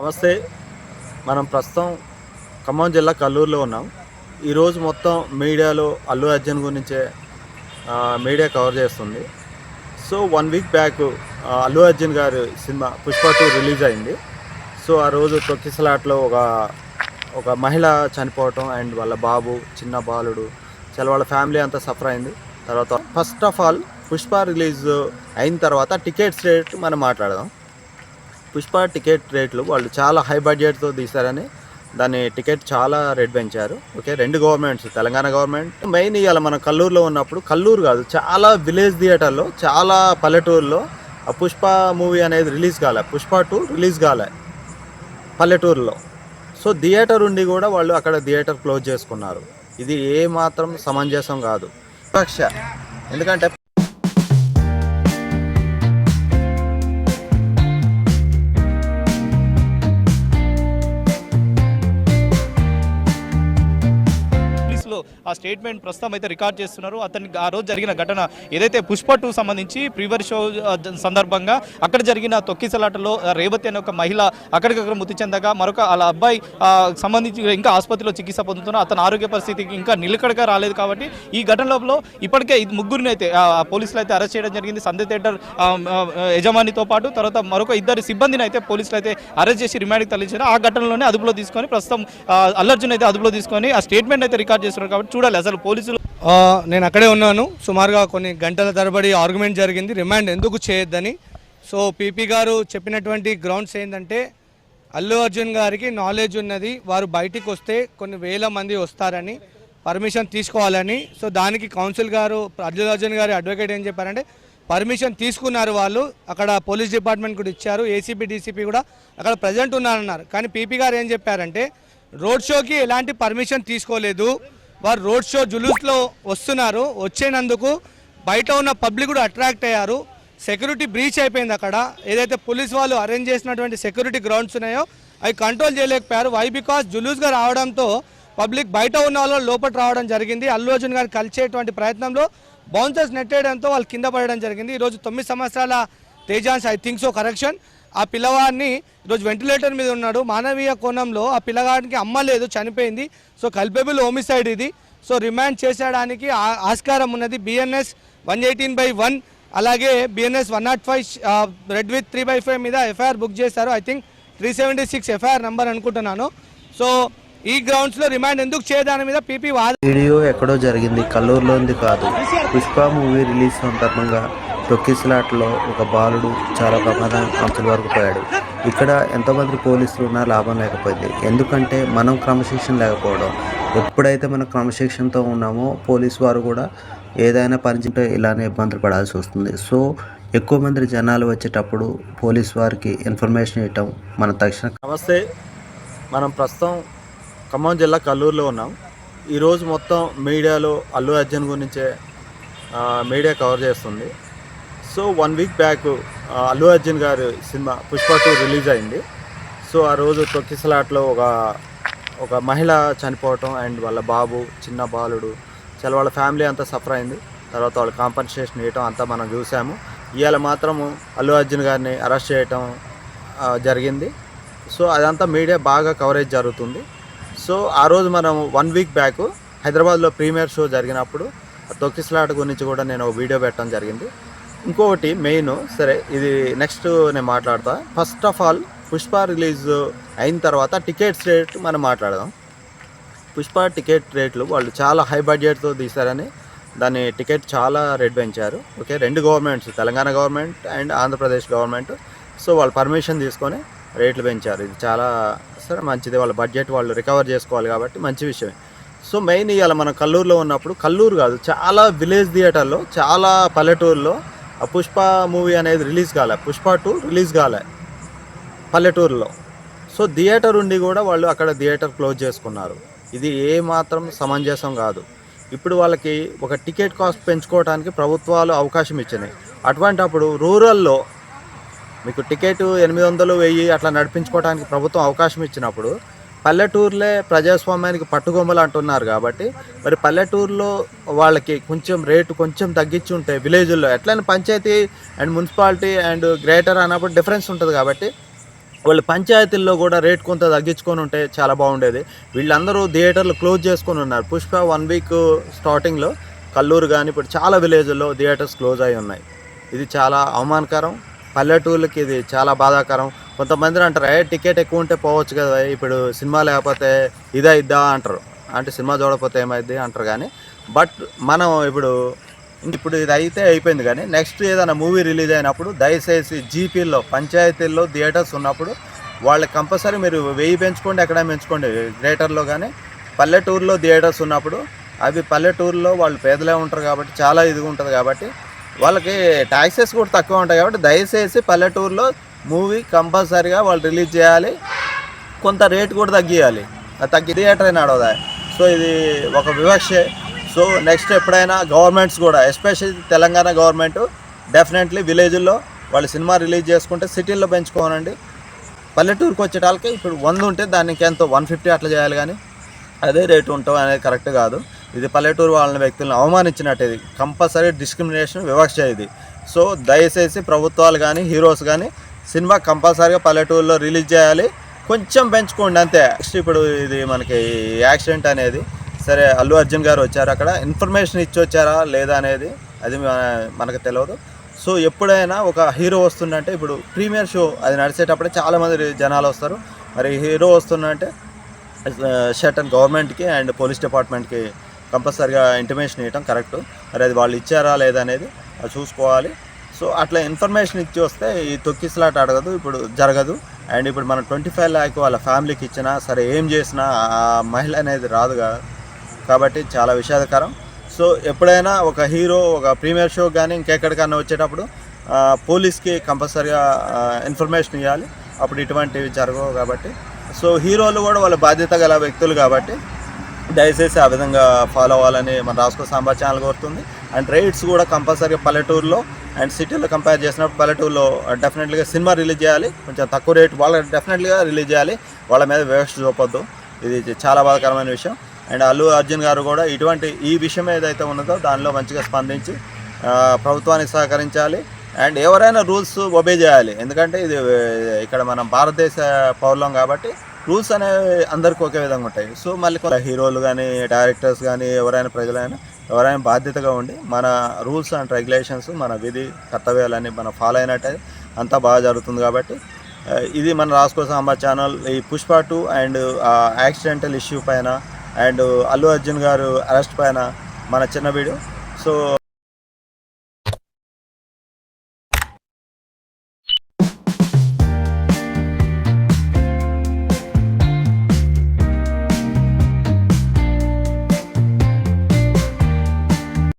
నమస్తే. మనం ప్రస్తుతం ఖమ్మం జిల్లా కల్లూరులో ఉన్నాం. ఈరోజు మొత్తం మీడియాలో అల్లు అర్జున్ గురించే మీడియా కవర్ చేస్తుంది. So one week back Allu Arjun గారి సినిమా పుష్ప టూ రిలీజ్ అయింది. సో ఆ రోజు తొక్కిసలాట్లో ఒక ఒక మహిళ చనిపోవటం అండ్ వాళ్ళ బాబు చిన్న బాలుడు చాలా వాళ్ళ ఫ్యామిలీ అంతా సఫర్ అయింది. తర్వాత first of all Pushpa release అయిన తర్వాత టికెట్స్ రేట్ మనం మాట్లాడదాం. పుష్ప టికెట్ రేట్లు వాళ్ళు చాలా హై బడ్జెట్తో తీశారని దాని టికెట్ చాలా రేట్ పెంచారు. ఓకే రెండు గవర్నమెంట్స్ తెలంగాణ గవర్నమెంట్. మెయిన్ ఇవాళ మనం కల్లూరులో ఉన్నప్పుడు కల్లూరు కాదు చాలా విలేజ్ థియేటర్లో చాలా పల్లెటూరులో ఆ పుష్ప మూవీ అనేది రిలీజ్ కాలే. పుష్ప టూ రిలీజ్ కాలే పల్లెటూరులో. సో థియేటర్ ఉండి కూడా వాళ్ళు అక్కడ థియేటర్ క్లోజ్ చేసుకున్నారు. ఇది ఏ మాత్రం సమంజసం కాదు. పక్ష ఎందుకంటే ఆ స్టేట్మెంట్ ప్రస్తుతం అయితే రికార్డ్ చేస్తున్నారు. అతనికి ఆ రోజు జరిగిన ఘటన ఏదైతే పుష్ప టూ సంబంధించి ప్రీవర్ షో సందర్భంగా అక్కడ జరిగిన తొక్కిసలాటలో రేవతి అనే ఒక మహిళ అక్కడికక్కడ మృతి చెందగా మరొక వాళ్ళ అబ్బాయి సంబంధించి ఇంకా ఆసుపత్రిలో చికిత్స పొందుతున్న అతని ఆరోగ్య పరిస్థితికి ఇంకా నిలకడగా రాలేదు కాబట్టి ఈ ఘటనలో ఇప్పటికే ముగ్గురిని అయితే పోలీసులు అయితే అరెస్ట్ చేయడం జరిగింది. సంధ్య థియేటర్ యజమానితో పాటు తర్వాత మరొక ఇద్దరు సిబ్బందిని అయితే పోలీసులు అయితే అరెస్ట్ చేసి రిమాండ్కి తరలించారు. ఆ ఘటనలోనే అదుపులో తీసుకొని ప్రస్తుతం అల్లర్జున్ అయితే అదుపులో తీసుకొని ఆ స్టేట్మెంట్ అయితే రికార్డ్ చేస్తున్నారు కాబట్టి చూడాలి అసలు పోలీసులు నేను అక్కడే ఉన్నాను. సుమారుగా కొన్ని గంటల తరబడి ఆర్గ్యుమెంట్ జరిగింది. రిమాండ్ ఎందుకు చేయొద్దని. సో పీపీ గారు చెప్పినటువంటి గ్రౌండ్స్ ఏంటంటే అల్లు అర్జున్ గారికి నాలెడ్జ్ ఉన్నది. వారు బయటికి వస్తే కొన్ని వేల మంది వస్తారని పర్మిషన్ తీసుకోవాలని. సో దానికి కౌన్సిల్ గారు అల్లు అర్జున్ గారి అడ్వకేట్ ఏం చెప్పారంటే పర్మిషన్ తీసుకున్నారు వాళ్ళు. అక్కడ పోలీస్ డిపార్ట్మెంట్ కూడా ఇచ్చారు. ఏసీపీ డీసీపీ కూడా అక్కడ ప్రజెంట్ ఉన్నారన్నారు. కానీ పీపీ గారు ఏం చెప్పారంటే రోడ్ షోకి ఎలాంటి పర్మిషన్ తీసుకోలేదు. వారు రోడ్ షో జులూస్లో వస్తున్నారు. వచ్చేనందుకు బయట ఉన్న పబ్లిక్ కూడా అట్రాక్ట్ అయ్యారు. సెక్యూరిటీ బ్రీచ్ అయిపోయింది అక్కడ. ఏదైతే పోలీస్ వాళ్ళు అరేంజ్ చేసినటువంటి సెక్యూరిటీ గ్రౌండ్స్ ఉన్నాయో అవి కంట్రోల్ చేయలేకపోయారు. వై? బికాస్ జులూస్గా రావడంతో పబ్లిక్ బయట ఉన్న వాళ్ళు లోపల రావడం జరిగింది. అల్లు అర్జున్ గారిని కలిసేటువంటి ప్రయత్నంలో బౌన్సర్స్ నెట్టేయడంతో వాళ్ళు కింద పడడం జరిగింది. ఈరోజు తొమ్మిది సంవత్సరాల తేజాన్స్ ఐ థింక్ సో కరెక్షన్. ఆ పిల్లవాడిని ఈరోజు వెంటిలేటర్ మీద ఉన్నాడు. మానవీయ కోణంలో ఆ పిల్లగాడికి అమ్మ లేదు చనిపోయింది. సో కల్పబుల్ హోమిసైడ్ ఇది. సో రిమాండ్ చేసేయడానికి ఆ- ఆస్కారం ఉన్నది. BNS one eighteen by one అలాగే BNS one not five read with three by five మీద ఎఫ్ఐఆర్ బుక్ చేశారు. I think three seventy six FIR number అనుకుంటున్నాను. సో ఈ గ్రౌండ్స్లో రిమాండ్ ఎందుకు చేయదాని మీద పీపీ వాద వీడియో ఎక్కడో జరిగింది. కల్లూరులోంది కాదు. పుష్ప మూవీ రిలీజ్ సందర్భంగా తొక్కిసలాట్లో ఒక బాలుడు చాలా ప్రమాదం అంచుల వరకు పోయాడు. ఇక్కడ ఎంతోమంది పోలీసులు ఉన్నా లాభం లేకపోయింది. ఎందుకంటే మనం క్రమశిక్షణ లేకపోవడం. ఎప్పుడైతే మనం క్రమశిక్షణతో ఉన్నామో పోలీసు వారు కూడా ఏదైనా పనిచేంటే ఇలానే ఇబ్బందులు పడాల్సి వస్తుంది. సో ఎక్కువ మంది జనాలు వచ్చేటప్పుడు పోలీస్ వారికి ఇన్ఫర్మేషన్ ఇవ్వటం మన తక్షణ నమస్తే. మనం ప్రస్తుతం ఖమ్మం జిల్లా కల్లూరులో ఉన్నాం. ఈరోజు మొత్తం మీడియాలో అల్లు అర్జున్ గురించే మీడియా కవర్ చేస్తుంది. So one week back Allu Arjun గారి సినిమా పుష్ప టూ రిలీజ్ అయింది. సో ఆ రోజు తొక్కిసలాట్లో ఒక ఒక మహిళ చనిపోవటం అండ్ వాళ్ళ బాబు చిన్న బాలుడు చాలా వాళ్ళ ఫ్యామిలీ అంతా సఫర్ అయింది. తర్వాత వాళ్ళు కాంపన్సేషన్ ఇవ్వటం అంతా మనం చూసాము. ఇవాళ మాత్రము అల్లు అర్జున్ గారిని అరెస్ట్ చేయటం జరిగింది. సో అదంతా మీడియా బాగా కవరేజ్ జరుగుతుంది. సో ఆ రోజు మనం వన్ వీక్ బ్యాక్ హైదరాబాద్లో ప్రీమియర్ షో జరిగినప్పుడు ఆ తొక్కిసలాట గురించి కూడా నేను ఒక వీడియో పెట్టడం జరిగింది. ఇంకొకటి మెయిన్ సరే ఇది నెక్స్ట్ నేను మాట్లాడతా. First of all Pushpa release అయిన తర్వాత టికెట్స్ రేట్ మనం మాట్లాడదాం. పుష్ప టికెట్ రేట్లు వాళ్ళు చాలా హై బడ్జెట్తో తీశారని దాని టికెట్ చాలా రేట్ పెంచారు. ఓకే రెండు governments Telangana government and Andhra Pradesh government so వాళ్ళు పర్మిషన్ తీసుకొని రేట్లు పెంచారు. ఇది చాలా సరే మంచిది. వాళ్ళ బడ్జెట్ వాళ్ళు రికవర్ చేసుకోవాలి కాబట్టి మంచి విషయం సో మెయిన్ ఇవాళ మనం కల్లూరులో ఉన్నప్పుడు కల్లూరు కాదు చాలా విలేజ్ థియేటర్లో చాలా పల్లెటూరులో పుష్ప మూవీ అనేది రిలీజ్ కాలే. పుష్ప టూ రిలీజ్ కాలే పల్లెటూరులో. సో థియేటర్ ఉండి కూడా వాళ్ళు అక్కడ థియేటర్ క్లోజ్ చేసుకున్నారు. ఇది ఏ మాత్రం సమంజసం కాదు. ఇప్పుడు వాళ్ళకి ఒక టికెట్ కాస్ట్ పెంచుకోవడానికి ప్రభుత్వాలు అవకాశం ఇచ్చినాయి. అటువంటప్పుడు రూరల్లో మీకు టికెట్ ఎనిమిది వందలు వెయ్యి అట్లా నడిపించుకోవడానికి ప్రభుత్వం అవకాశం ఇచ్చినప్పుడు పల్లెటూరులే ప్రజాస్వామ్యానికి పట్టుకొమ్మలు అంటున్నారు కాబట్టి మరి పల్లెటూరులో వాళ్ళకి కొంచెం రేటు కొంచెం తగ్గించి ఉంటే విలేజ్లో ఎట్లయినా panchayat and municipality and greater అన్నప్పుడు డిఫరెన్స్ ఉంటుంది కాబట్టి వాళ్ళు పంచాయతీల్లో కూడా రేట్ కొంత తగ్గించుకొని ఉంటే చాలా బాగుండేది. వీళ్ళందరూ థియేటర్లు క్లోజ్ చేసుకొని ఉన్నారు. పుష్ప వన్ వీక్ స్టార్టింగ్లో కల్లూరు కానీ ఇప్పుడు చాలా విలేజ్ల్లో థియేటర్స్ క్లోజ్ అయి ఉన్నాయి. ఇది చాలా అవమానకరం. పల్లెటూళ్ళకి ఇది చాలా బాధాకరం. కొంతమంది అంటారు ఏ టికెట్ ఎక్కువ ఉంటే పోవచ్చు కదా ఇప్పుడు సినిమా లేకపోతే ఇదా ఇద్దా అంటారు. అంటే సినిమా చూడకపోతే ఏమైంది అంటారు కానీ బట్ మనం ఇప్పుడు ఇప్పుడు ఇది అయితే అయిపోయింది కానీ నెక్స్ట్ ఏదైనా మూవీ రిలీజ్ అయినప్పుడు దయచేసి జీపీల్లో పంచాయతీల్లో థియేటర్స్ ఉన్నప్పుడు వాళ్ళకి కంపల్సరీ మీరు వెయ్యి పెంచుకోండి ఎక్కడ పెంచుకోండి. గ్రేటర్లో కానీ పల్లెటూరులో థియేటర్స్ ఉన్నప్పుడు అవి పల్లెటూరులో వాళ్ళు పేదలే ఉంటారు కాబట్టి చాలా ఇదిగా ఉంటుంది కాబట్టి వాళ్ళకి ట్యాక్సెస్ కూడా తక్కువ ఉంటాయి కాబట్టి దయచేసి పల్లెటూరులో మూవీ కంపల్సరీగా వాళ్ళు రిలీజ్ చేయాలి. కొంత రేట్ కూడా తగ్గియాలి. అది తగ్గి థియేటర్ అయినా నడవదా సో ఇది ఒక వివక్షే. సో నెక్స్ట్ ఎప్పుడైనా గవర్నమెంట్స్ కూడా ఎస్పెషల్లీ తెలంగాణ గవర్నమెంట్ డెఫినెట్లీ విలేజ్లో వాళ్ళు సినిమా రిలీజ్ చేసుకుంటే సిటీల్లో పెంచుకోనండి. పల్లెటూరుకి వచ్చేటాలకి ఇప్పుడు వంద ఉంటే దానికి ఎంతో వన్ ఫిఫ్టీ అట్లా చేయాలి కానీ అదే రేటు ఉంటాం అనేది కరెక్ట్ కాదు. ఇది పల్లెటూరు వాళ్ళ వ్యక్తులను అవమానించినట్టు ఇది. కంపల్సరీ డిస్క్రిమినేషన్ వివక్ష ఇది. సో దయచేసి ప్రభుత్వాలు కానీ హీరోస్ కానీ సినిమా కంపల్సరీగా పల్లెటూరులో రిలీజ్ చేయాలి. కొంచెం పెంచుకోండి అంతే. నెక్స్ట్ ఇప్పుడు ఇది మనకి యాక్సిడెంట్ అనేది. సరే అల్లు అర్జున్ గారు వచ్చారు అక్కడ. ఇన్ఫర్మేషన్ ఇచ్చి వచ్చారా లేదా అనేది అది మనకు తెలియదు సో ఎప్పుడైనా ఒక హీరో వస్తుందంటే ఇప్పుడు ప్రీమియర్ షో అది నడిచేటప్పుడే చాలామంది జనాలు వస్తారు. మరి హీరో వస్తుందంటే షర్టన్ గవర్నమెంట్కి అండ్ పోలీస్ డిపార్ట్మెంట్కి కంపల్సరీగా ఇంటిమేషన్ ఇవ్వటం కరెక్ట్. మరి అది వాళ్ళు ఇచ్చారా లేదా అనేది అది చూసుకోవాలి. సో అట్లా ఇన్ఫర్మేషన్ ఇచ్చి వస్తే ఈ తొక్కిసలాట అడగదు ఇప్పుడు జరగదు. అండ్ ఇప్పుడు మనం ట్వంటీ ఫైవ్ ల్యాక్ వాళ్ళ ఫ్యామిలీకి ఇచ్చినా సరే ఏం చేసినా ఆ మహిళ అనేది రాదు కాబట్టి చాలా విషాదకరం. సో ఎప్పుడైనా ఒక హీరో ఒక ప్రీమియర్ షో కానీ ఇంకెక్కడికైనా వచ్చేటప్పుడు పోలీస్కి కంపల్సరీగా ఇన్ఫర్మేషన్ ఇవ్వాలి అప్పుడు ఇటువంటివి జరగవు కాబట్టి. సో హీరోలు కూడా వాళ్ళ బాధ్యత గల వ్యక్తులు కాబట్టి దయచేసి ఆ విధంగా ఫాలో అవ్వాలని మన రాసుకో సాంబార్ ఛానల్ కోరుతుంది. అండ్ రైడ్స్ కూడా కంపల్సరీగా పల్లెటూరులో అండ్ సిటీలో కంపేర్ చేసినప్పుడు పల్లెటూరులో డెఫినెట్లీగా సినిమా రిలీజ్ చేయాలి. కొంచెం తక్కువ రేట్ వాళ్ళకి డెఫినెట్లీగా రిలీజ్ చేయాలి. వాళ్ళ మీద వ్యవస్థ చూపొద్దు. ఇది చాలా బాధాకరమైన విషయం. అండ్ అల్లు అర్జున్ గారు కూడా ఇటువంటి ఈ విషయం ఏదైతే ఉన్నదో దానిలో మంచిగా స్పందించి ప్రభుత్వానికి సహకరించాలి. అండ్ ఎవరైనా రూల్స్ ఒబే చేయాలి. ఎందుకంటే ఇది ఇక్కడ మనం భారతదేశ పౌరులం కాబట్టి రూల్స్ అనేవి అందరికీ ఒకే విధంగా ఉంటాయి. సో మళ్ళీ కొంత హీరోలు కానీ డైరెక్టర్స్ కానీ ఎవరైనా ప్రజలైనా ఎవరైనా బాధ్యతగా ఉండి మన రూల్స్ అండ్ రెగ్యులేషన్స్ మన విధి కర్తవ్యాలన్నీ మనం ఫాలో అయినట్టే అంతా బాగా జరుగుతుంది కాబట్టి ఇది మన రాసుకో సాంబార్ ఛానల్. ఈ Pushpa two and accidental issue పైన అండ్ అల్లు అర్జున్ గారు అరెస్ట్ పైన మన చిన్న వీడియో. సో